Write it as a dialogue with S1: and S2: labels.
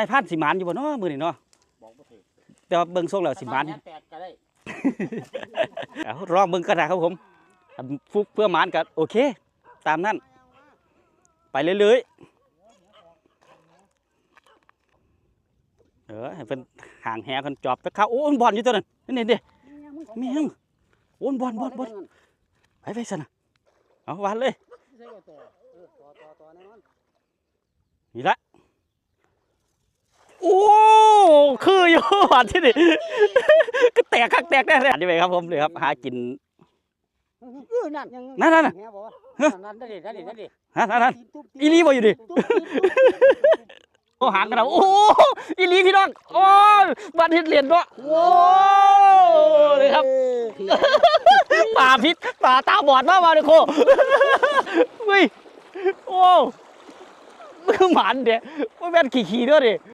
S1: นายพันสิหมานอยู่บ่เนาะมื้อนี้เนาะ
S2: บอกบ่ถูก
S1: แต่ว่าเบิ่งทรงแล้วสิหมาน
S2: แแปดก็ได้
S1: เอาลองเบิ่งก็ได้ครับผมถ้าฟุกเพื่อหมานก็โอเค ตามนั้น ไปเรื่อยๆเออให้เพิ่นห่างแหเพิ่นจอบตะเข้าโอ้มันบอลอยู่ตัวนั้นนี่ๆเด้มีหยังโอ้มันบอลบอลบอลไปไปซั่นน่ะเอาวานเลย
S2: ใช่ว่าต่อเออต่อต่อต่อแน่นอน
S1: นี่ละโอ้ คืออยู่วันที่นี่ก็แตกคักแตกแน่เลยอันนี้ไปครับผมเลยครับ หากิน
S2: เออนั่นยัง
S1: นั่นนั่นน่ะ
S2: แหบอกว่านั่นนั่นดินั่นดินั่นดิ
S1: ฮะนั่นนั่น
S2: ตีนตุ๊บตีน
S1: อีหลีบ่อยู่ดิ
S2: ตุ๊บตีนตุ๊บ
S1: โอ้หางกันแล้วโอ้อีหลีพี่น้องโอ้บันเฮ็ดเหรียญด้วยโอ้เลยครับป่าพิษป่าตาบอดมากมาเลยโคเฮ้ยโอ้มือหมันเดี๋ยวว่าแม่นขี่ๆด้วยดิ